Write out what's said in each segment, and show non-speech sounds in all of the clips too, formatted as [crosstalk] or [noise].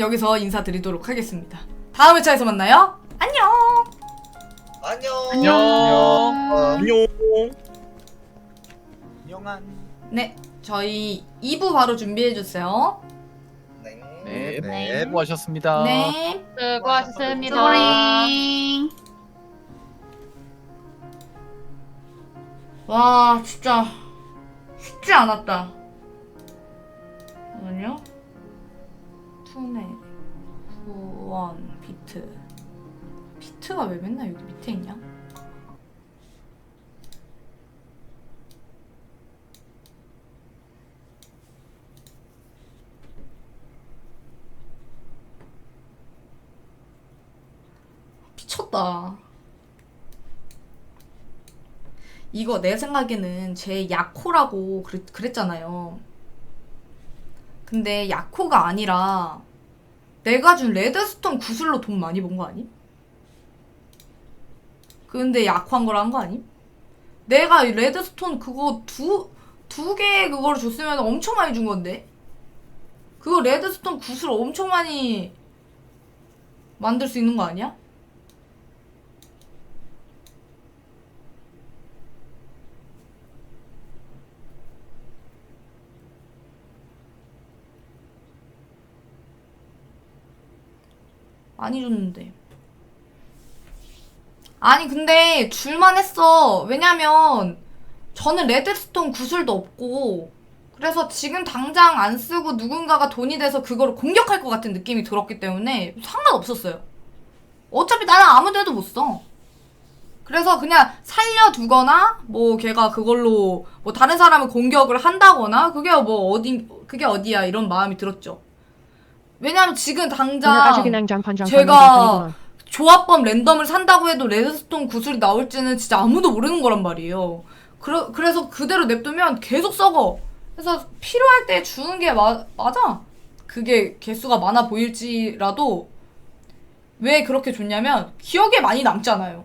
여기서 인사드리도록 하겠습니다. 다음 회차에서 만나요. 안녕. 안녕. 안녕. 안녕. 영한. 네, 저희 2부 바로 준비해 주세요. 네. 네, 네. 수고하셨습니다. 네. 수고하셨습니다. 와, 진짜 쉽지 않았다. 잠깐만요. 투네, 후원, 비트. 비트가 왜 맨날 여기 밑에 있냐? 미쳤다. 이거 내 생각에는 제 야코라고 그랬, 그랬잖아요. 근데 야코가 아니라 내가 준 레드스톤 구슬로 돈 많이 번 거 아님? 근데 약호한 거라 한거 아님? 내가 이 레드스톤 그거 두, 두 개 그거를 줬으면 엄청 많이 준 건데? 그거 레드스톤 구슬 엄청 많이 만들 수 있는 거 아니야? 많이 줬는데. 아니, 근데 줄만 했어. 왜냐면, 저는 레드스톤 구슬도 없고, 그래서 지금 당장 안 쓰고 누군가가 돈이 돼서 그거를 공격할 것 같은 느낌이 들었기 때문에 상관없었어요. 어차피 나는 아무 데도 못 써. 그래서 그냥 살려두거나, 뭐, 걔가 그걸로, 뭐, 다른 사람을 공격을 한다거나, 그게 뭐, 어디, 그게 어디야, 이런 마음이 들었죠. 왜냐면 지금 당장, 제가 조합법 랜덤을 산다고 해도 레드스톤 구슬이 나올지는 진짜 아무도 모르는 거란 말이에요. 그러, 그래서 그대로 냅두면 계속 썩어. 그래서 필요할 때 주는 게 마, 맞아. 그게 개수가 많아 보일지라도 왜 그렇게 줬냐면 기억에 많이 남잖아요.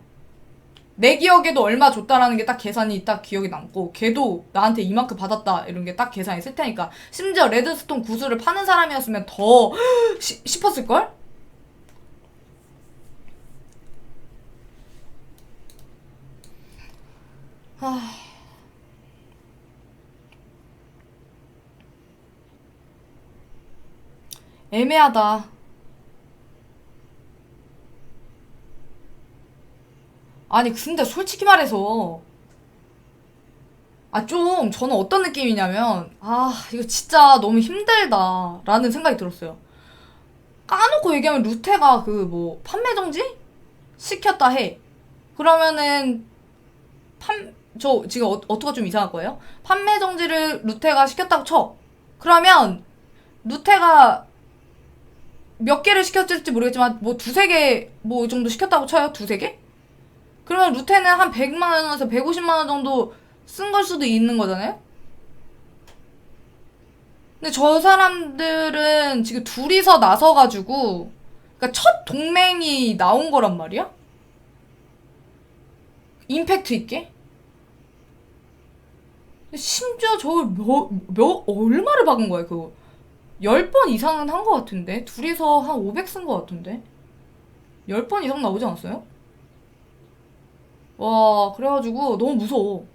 내 기억에도 얼마 줬다라는 게 딱 계산이 딱 기억에 남고 걔도 나한테 이만큼 받았다 이런 게 딱 계산이 쓸 테니까 심지어 레드스톤 구슬을 파는 사람이었으면 더 [gasps] 시- 싶었을걸? 아. 애매하다. 아니, 근데 솔직히 말해서, 아, 좀, 저는 어떤 느낌이냐면, 아, 이거 진짜 너무 힘들다. 라는 생각이 들었어요. 까놓고 얘기하면 루테가 그 뭐, 판매 정지? 시켰다 해. 그러면은, 판, 저 지금 어, 어투가 좀 이상할 거예요. 판매 정지를 루테가 시켰다고 쳐. 그러면 루테가 몇 개를 시켰을지 모르겠지만 뭐 두세 개뭐 정도 시켰다고 쳐요. 두세 개? 그러면 루테는 한 100만 원에서 150만 원 정도 쓴 걸 수도 있는 거잖아요. 근데 저 사람들은 지금 둘이서 나서 가지고 그러니까 첫 동맹이 나온 거란 말이야. 임팩트 있게. 심지어 저걸 몇, 몇, 얼마를 박은 거야, 그거. 10번 이상은 한 거 같은데? 둘이서 한 500 쓴 거 같은데? 10번 이상 나오지 않았어요? 와, 그래가지고 너무 무서워.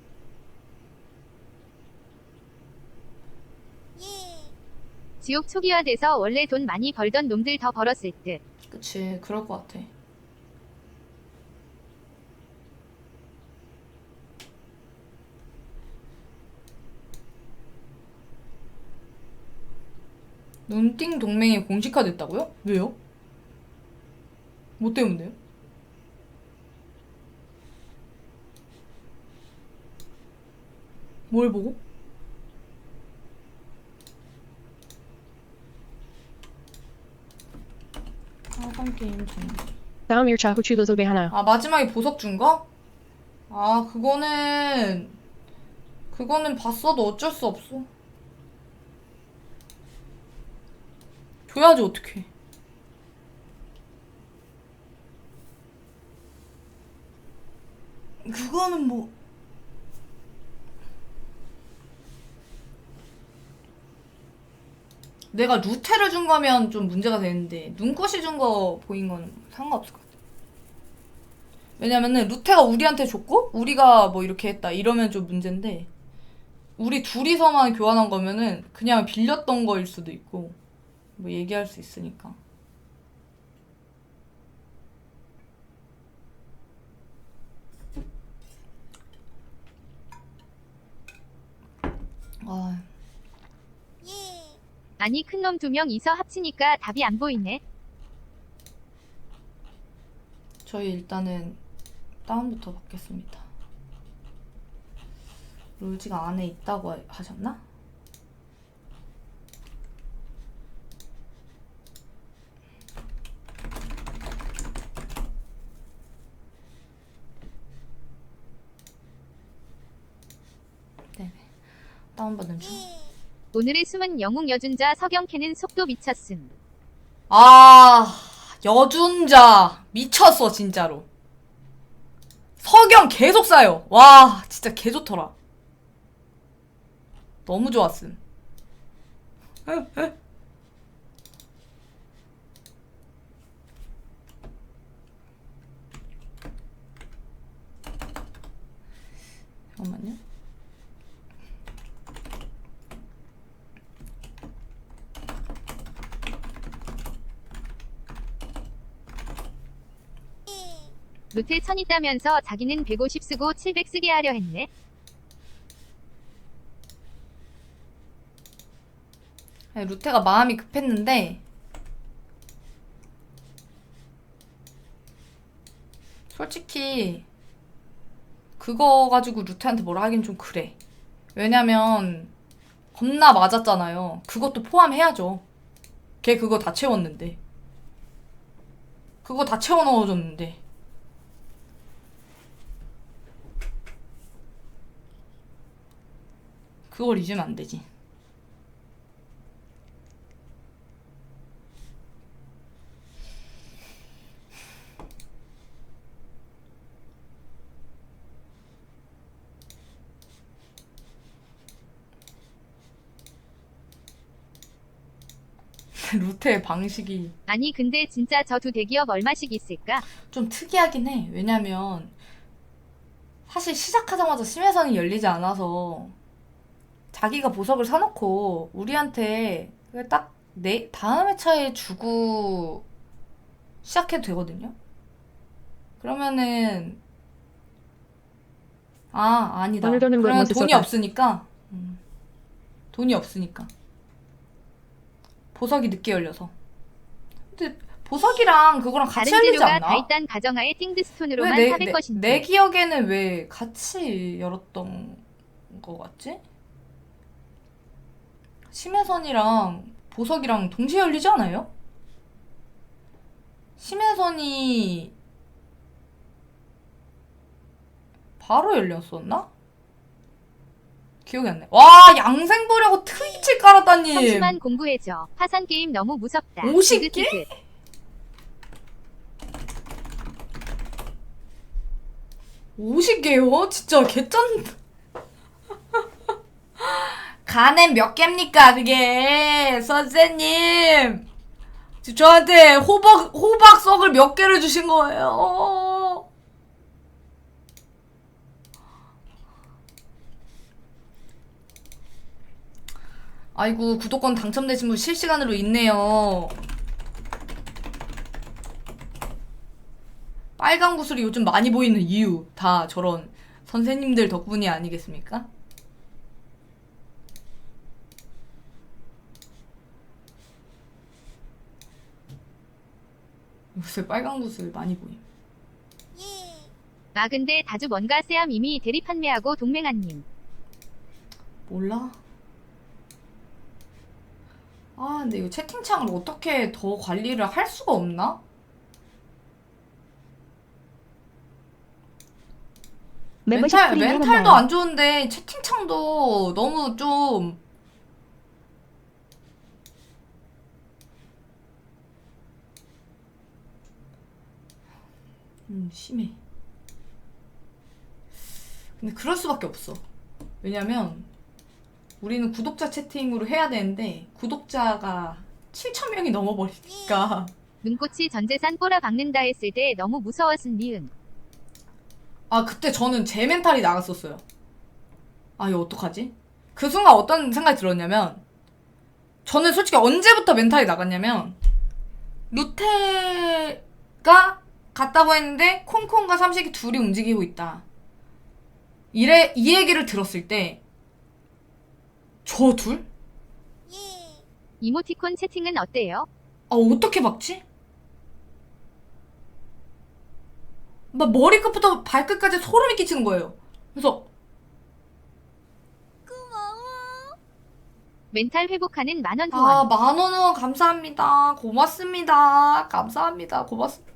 지옥 초기화돼서 원래 돈 많이 벌던 놈들 더 벌었을 듯. 그치, 그럴 것 같아. 눈띵 동맹이 공식화됐다고요? 왜요? 뭐 때문에요? 뭘 보고? 하단 게임 중. 다음 1차 후추 도sob에 하나 아 마지막에 보석 준 거? 아 그거는 그거는 봤어도 어쩔 수 없어. 줘야지 어떡해. 그거는 뭐 내가 루테를 준 거면 좀 문제가 되는데 눈꽃이 준 거 보인 건 상관없을 것 같아. 왜냐면은 루테가 우리한테 줬고 우리가 뭐 이렇게 했다 이러면 좀 문제인데 우리 둘이서만 교환한 거면은 그냥 빌렸던 거일 수도 있고 뭐 얘기할 수 있으니까. 아, 아니 큰놈 두 명 이서 합치니까 답이 안 보이네. 저희 일단은 다운부터 받겠습니다. 롤지가 안에 있다고 하- 하셨나? 네네. 다운받은 중. 오늘의 숨은 영웅 여준자 석영캐는 속도 미쳤음. 아, 여준자. 미쳤어, 진짜로. 석영 계속 싸요. 와, 진짜 개 좋더라. 너무 좋았음. 잠깐만요. 루테 천 있다면서 자기는 150 쓰고 700 쓰게 하려 했네. 루테가 마음이 급했는데 솔직히 그거 가지고 루테한테 뭐라 하긴 좀 그래. 왜냐면 겁나 맞았잖아요. 그것도 포함해야죠. 걔 그거 다 채웠는데. 그거 다 채워 넣어줬는데. 그걸 잊으면 안 되지. [laughs] 루테의 방식이 아니 근데 진짜 저 두 대기업 얼마씩 있을까? 좀 특이하긴 해. 왜냐면 사실 시작하자마자 심해선이 열리지 않아서 자기가 보석을 사놓고 우리한테 그딱 내 다음 회차에 주고 시작해도 되거든요. 그러면은 아 아니다. 그러면 뭐 돈이 썼을까? 없으니까 음. 돈이 없으니까 보석이 늦게 열려서. 근데 보석이랑 그거랑 같이 다른 열리지 재료가 않나? 다 있단 가정하에 띵드스톤으로만 왜 내, 400 내, 것인지. 내 기억에는 왜 같이 열었던 거 같지? 심해선이랑 보석이랑 동시에 열리지 않아요? 심해선이 바로 열렸었나? 기억이 안 나. 와 양생 보려고 트위치 깔았다님. 성심한 공부해줘. 파산 게임 너무 무섭다. 50 개? 디귿디귿. 오십 개요? 진짜 개쩐. 간엔 몇 개입니까 그게 선생님? 저한테 호박 호박 썩을 몇 개를 주신 거예요? 아이고 구독권 당첨되신 분 실시간으로 있네요. 빨간 구슬이 요즘 많이 보이는 이유 다 저런 선생님들 덕분이 아니겠습니까? 요새 빨간 구슬 많이 보임. 아 근데 다주 뭔가 쎄함 이미 대리 판매하고 동맹한님. 몰라? 아, 근데 이거 채팅창을 어떻게 더 관리를 할 수가 없나? 멘탈, 멘탈도? 안 좋은데 채팅창도 너무 좀 음, 심해. 근데 그럴 수밖에 없어. 왜냐면 우리는 구독자 채팅으로 해야 되는데 구독자가 7천 명이 넘어버리니까 눈꽃이 전재산 꼬라 박는다 했을 때 너무 무서웠은 니은. 아 그때 저는 제 멘탈이 나갔었어요. 아 이거 어떡하지? 그 순간 어떤 생각이 들었냐면 저는 솔직히 언제부터 멘탈이 나갔냐면 루테가 갔다고 했는데 콩콩과 삼식이 둘이 움직이고 있다. 이래 이 얘기를 들었을 때 저 둘? 이모티콘 채팅은 어때요? 아 어떻게 박지? 막 머리끝부터 발끝까지 소름이 끼치는 거예요. 그래서 멘탈 회복하는 만원 후원. 아, 만원 후원 감사합니다. 고맙습니다. 감사합니다. 고맙습니다.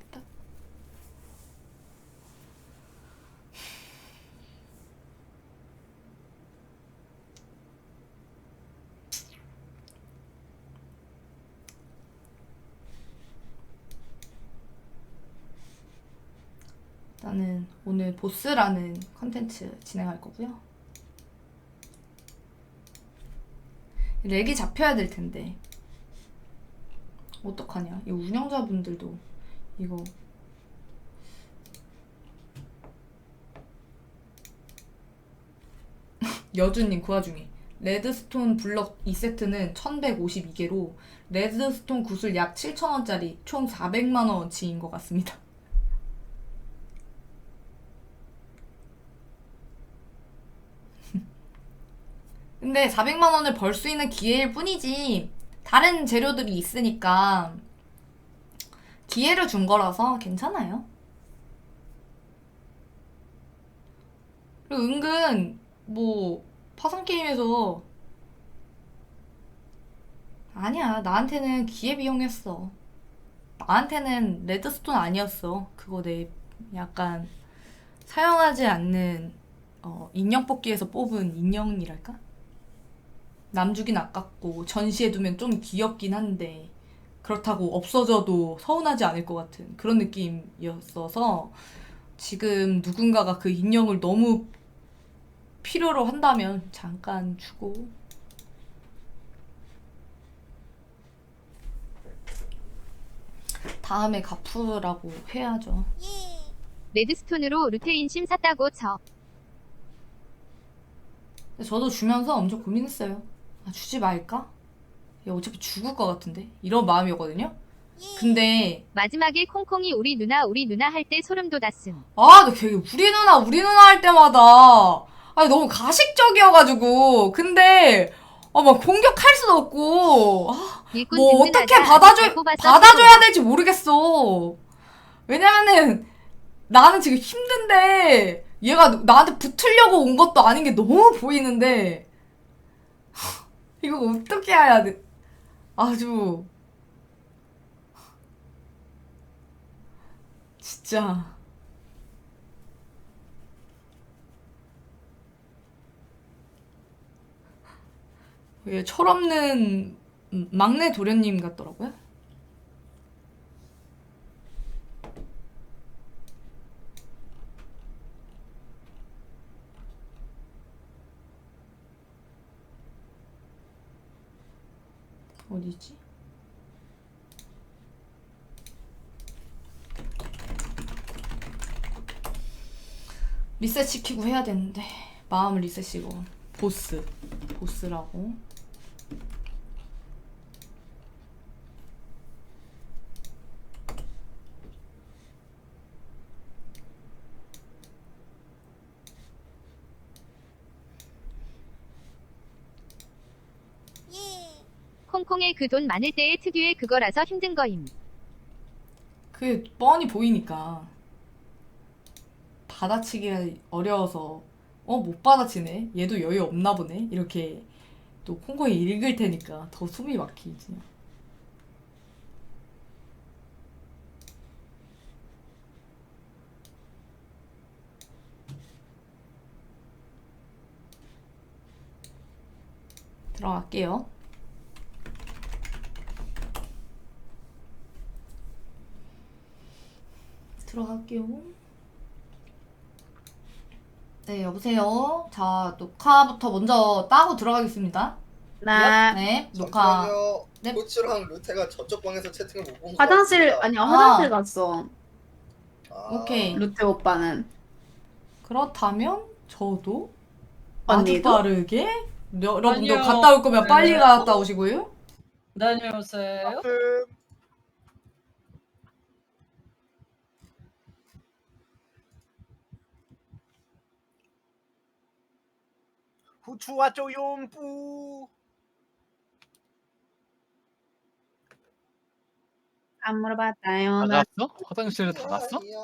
나는 오늘 보스라는 컨텐츠 진행할 거고요. 렉이 잡혀야 될 텐데. 어떡하냐. 이 운영자분들도 이거 [laughs] 여주님 그 와중에 레드스톤 블럭 2세트는 1152개로 레드스톤 구슬 약 7,000원짜리 총 400만원어치인 것 같습니다. 근데 400만 원을 벌 수 있는 기회일 뿐이지 다른 재료들이 있으니까 기회를 준 거라서 괜찮아요. 그리고 은근 뭐 파산 게임에서 아니야 나한테는 기회 비용이었어. 나한테는 레드스톤 아니었어. 그거 내 약간 사용하지 않는 어, 인형 뽑기에서 뽑은 인형이랄까? 남주긴 아깝고 전시해 두면 좀 귀엽긴 한데 그렇다고 없어져도 서운하지 않을 것 같은 그런 느낌이었어서 지금 누군가가 그 인형을 너무 필요로 한다면 잠깐 주고 다음에 갚으라고 해야죠. 레드스톤으로 루테인심 샀다고 쳐. 저도 주면서 엄청 고민했어요. 아, 주지 말까? 야, 어차피 죽을 것 같은데? 이런 마음이었거든요? 근데, 마지막에 콩콩이 우리 누나 우리 누나 할 때 소름 돋았음. 아, 나걔 우리 누나, 우리 누나 할 때마다, 아 너무 가식적이어가지고, 근데, 아, 막 공격할 수도 없고, 아, 일꾼 뭐. 어떻게 받아줘, 받아줘야 될지 모르겠어. 왜냐면은, 나는 지금 힘든데, 얘가 나한테 붙으려고 온 것도 아닌 게 너무 보이는데, 이거 어떻게 해야 돼? 아주, 진짜. 얘 철없는 막내 도련님 같더라고요. 어디지? 리셋 시키고 해야 되는데 마음을 리셋시고. 보스. 보스라고 콩콩의 그 돈 많을 때의 특유의 그거라서 힘든 거임. 그게 뻔히 보이니까. 받아치기가 어려워서 어 못 받아치네? 얘도 여유 없나 보네? 이렇게 또 콩콩이 읽을 테니까 더 숨이 막히지 들어갈게요 들어갈게요 네, 여보세요. 자, 녹화부터 먼저 따고 들어가겠습니다. 나 네, 녹화. 잠시만요. 네. 코치랑 루테가 저쪽 방에서 채팅을 못 본 거 화장실 같습니다. 아니 아. 화장실 갔어. 아, 오케이. 루테 오빠는 그렇다면 저도 언니도? 아주 빠르게 여러분도 아니요. 갔다 올 거면 빨리 네. 갔다 오시고요. 다녀오세요. 그 후추와 쪼용뿌 안 물어봤다요. 다 나 갔어? 화장실 다 갔어? 아니야.